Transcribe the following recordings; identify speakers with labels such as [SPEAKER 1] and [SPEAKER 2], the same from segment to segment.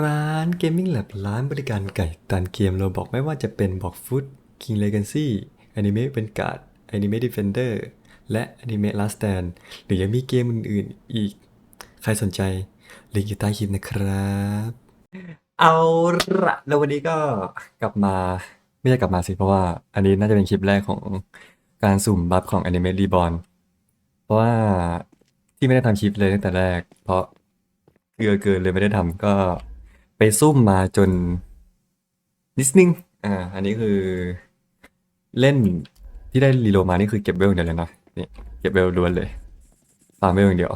[SPEAKER 1] ร้านเกมมิ่งแลบร้านบริการไก่ตันเกมเราบอกไม่ว่าจะเป็นบอกฟุต King Legacy Anime เป็นการ์ด Anime Defender และ Anime Last Stand หรือยังมีเกมอื่นๆอีก ใครสนใจลิงก์อยู่ใต้คลิปนะครับ เอาละแล้ววันนี้ก็กลับมา ไม่ใช่กลับมาสิ เพราะว่าอันนี้น่าจะเป็นคลิปแรกของการสุ่มบัฟของ Anime Reborn เพราะว่าที่ไม่ได้ทำคลิปเลยตั้งแต่แรก เพราะ เกลือเกินเลยไม่ได้ทำก็ไปซุ่มมาจนนิดนึงอ่า อันนี้คือเล่นที่ได้รีโลมานี่คือเก็บเวลอย่างเดียวเลยนะนี่เก็บเวลล้วนเลยฟาร์มเวลอย่างเดียว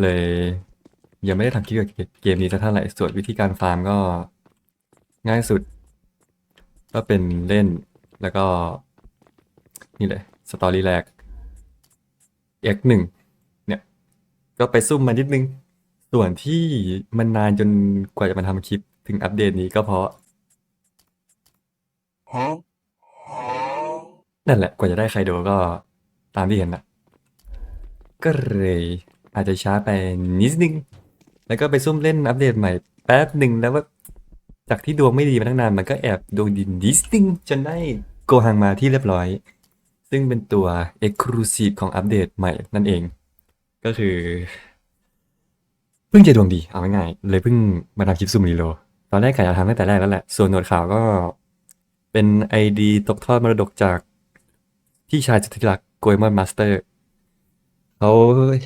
[SPEAKER 1] เลยยังไม่ได้ทำคลิปเกี่ยวกับเกมนี้สักเท่าไหร่ส่วนวิธีการฟาร์มก็ง่ายสุด ก็เป็นเล่นแล้วก็ นี่เลยสตอรี่แรก X1 เนี่ย ก็ไปซุ่มมานิดนึง ส่วนที่มันนานจนกว่าจะมาทำคลิปถึงอัปเดตนี้ก็เพราะ นั่นแหละกว่าจะได้ใครดูก็ตามที่เห็นนะก็เลยอาจจะช้าไปนิดนึง แล้วก็ไปซุ่มเล่นอัปเดตใหม่แป๊บหนึ่งแล้วว่าจากที่ดวงไม่ดีมาตั้งนานมันก็แอบดวงดีนิดนึงจนได้โกหังมาที่เรียบร้อย ซึ่งเป็นตัว Exclusive ของอัปเดตใหม่นั่นเอง ก็คือเพิ่งจะดวงดีเอาง่ายๆเลยเพิ่งมาทำคลิปซุ่มรีโลตอนแรกกะจะทำตั้งแต่แรกแล้วแหละ ส่วนหนวดขาวก็เป็นไอดีตกทอดมรดกจากพี่ชายสุดที่รักโกยมอนมาสเตอร์เขา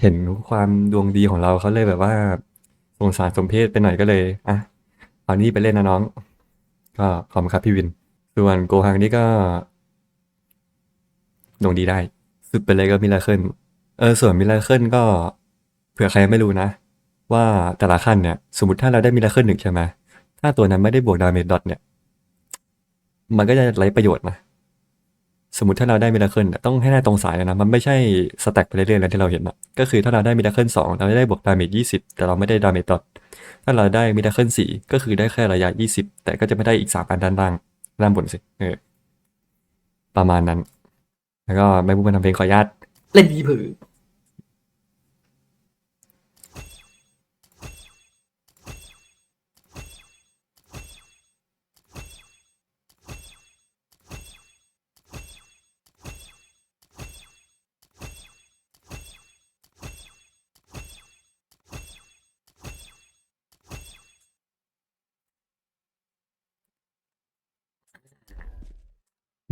[SPEAKER 1] เห็นความดวงดีของเราเขาเลยแบบว่าสงสารสมเพศไปหน่อยก็เลยอะเอานี่ไปเล่นนะน้อง ก็ขอบคุณครับพี่วิน ส่วนโกฮังนี่ก็ดวงดีได้ สุดไปเลยก็มิราเคิลเออส่วนมิราเคิลก็เผื่อใครไม่รู้นะ ว่าแต่ละขั้นเนี่ย สมมติถ้าเราได้มิราเคิลหนึ่งใช่ไหมถ้าตัวนั้นไม่ได้บวกดาเมจดอทเนี่ย มันก็จะไร้ประโยชน์นะสมมติถ้าเราได้มิราเคิลต้องให้ได้ตรงสายเลยนะมันไม่ใช่สแต็กไปเรื่อยๆแล้วที่เราเห็นนะก็คือถ้าเราได้มิราเคิลสองเราได้บวกดาเมจยี่สิบแต่เราไม่ได้ดาเมจดอทถ้าเราได้มิราเคิลสี่ก็คือได้แค่ระยะยี่สิบแต่ก็จะไม่ได้อีกสามอันด้านล่างด้านบนสิเออประมาณนั้น แล้วก็ไม่พูดมาทำเพลงขออนุญาตเล่นดีผือ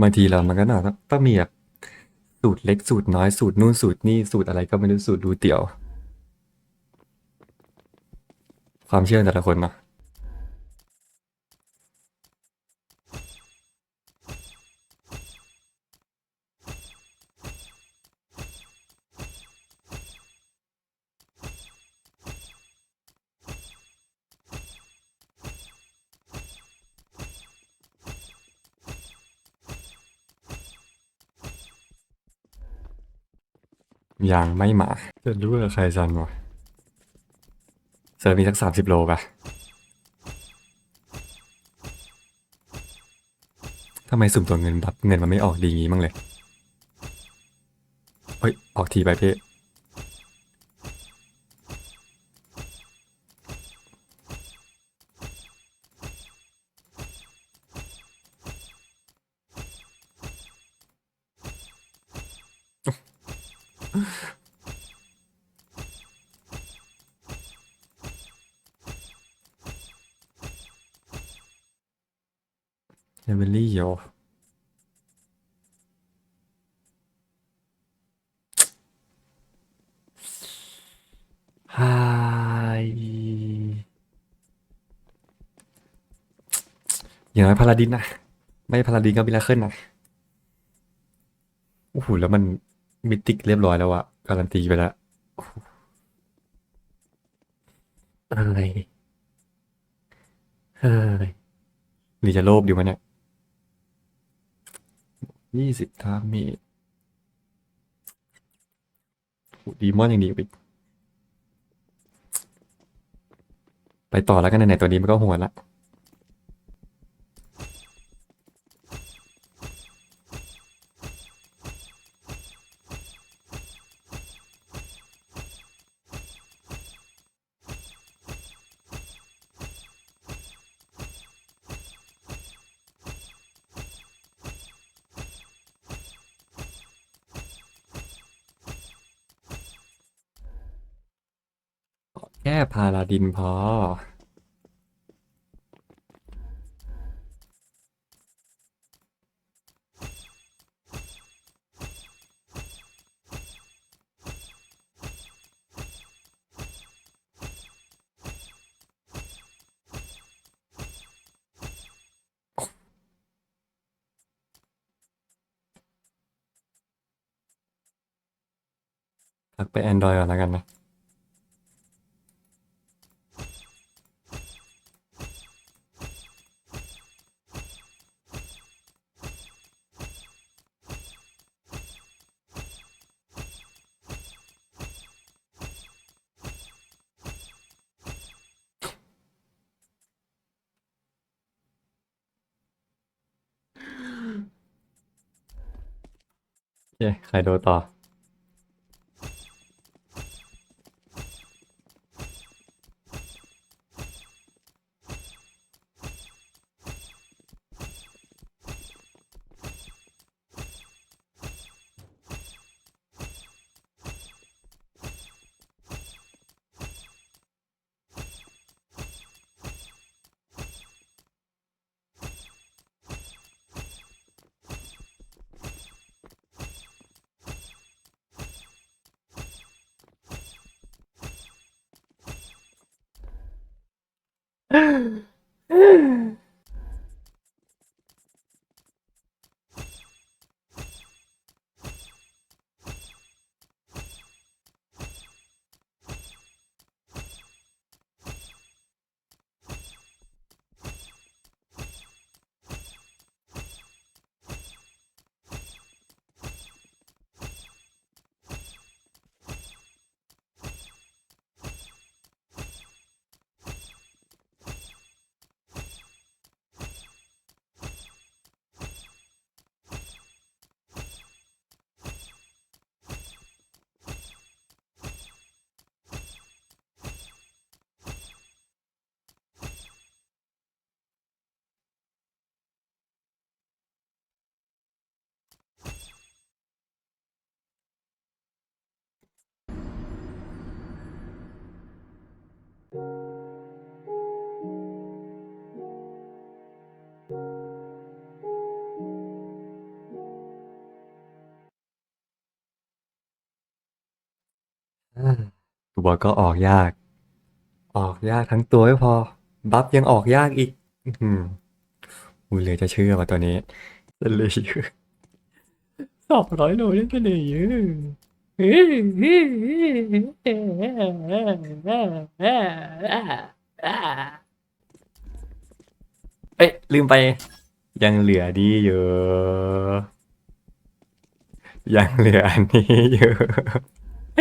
[SPEAKER 1] บางทีเรามันก็น่าต้องมีแบบสูตรเล็กสูตรน้อยสูตรนู่นสูตรนี่สูตรอะไรก็ไม่รู้สูตรดูเตี่ยว ความเชื่อแต่ละคนเนาะ ยังไม่มา จะรู้ว่าใครซันวะเซิร์ฟมีสักสามสิบโลป่ะทำไมสุ่มตัวเงินแบบเงินมันไม่ออกดีงี้มั้งเลย เฮ้ย ออกทีไปเพ่ เอเวอรี่โยฮายอย่างน้อยพาลาดินนะ ไม่พาลาดินก็มิราเคิลนะ โอ้โห แล้วมัน มิติกเรียบร้อยแล้วอะการันตีไปแล้วโอ้โหอะไรเฮ้ยหรือจะโลภดีวะเนี่ยยี่สิบทามีโอ้ดีมอนอย่างดีไปอีกไปต่อแล้วกันไหนๆตัวนี้มันก็โหัวละ แค่พาลาดินพอพักไป Android ก่อนแล้วกันนะ ใครโดนต่อ ตัวก็ออกยาก ออกยากทั้งตัวไม่พอ บัฟยังออกยากอีก อื้อหืออุ้ยเลยจะเชื่อว่าตัวนี้เสลยสองร้อยโลได้เสลยเอ้ยลืมไป ยังเหลือดีอยู่ยังเหลืออันนี้อยู่ เ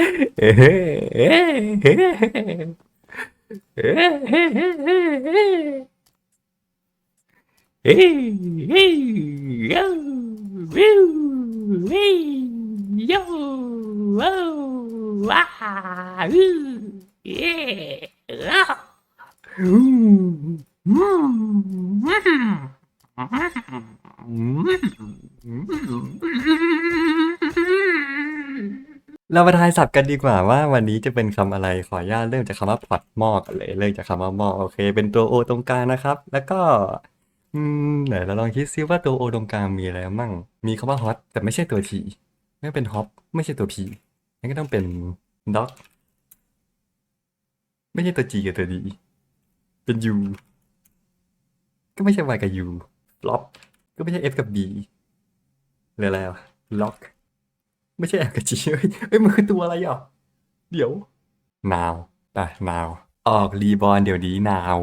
[SPEAKER 1] เรามาทายศัพท์กันดีกว่าว่าวันนี้จะเป็นคำอะไรขออนุญาตเริ่มจากคำว่าพอตหม้อกันเลยเริ่มจากคำว่าหม้อโอเค เป็นตัวโอตรงกลางนะครับ แล้วก็ อืมไหนเราลองคิดซิว่าตัวโอตรงกลางมีอะไรมั่ง มีคำว่าฮอตแต่ไม่ใช่ตัวทีไม่เป็นฮอปไม่ใช่ตัวพีนั่นก็ต้องเป็นด็อก ไม่ใช่ตัวจีกับตัวดี เป็นยูก็ไม่ใช่ Y กับ U ฟลอปก็ไม่ใช่ F กับ B หรืออะไรล็อก ไม่ใช่ F กับ G เฮ้ยเฮ้ยมันคือตัวอะไรอะ เดี๋ยวนาวไปนาว ออกรีบอลเดี๋ยวนี้นาว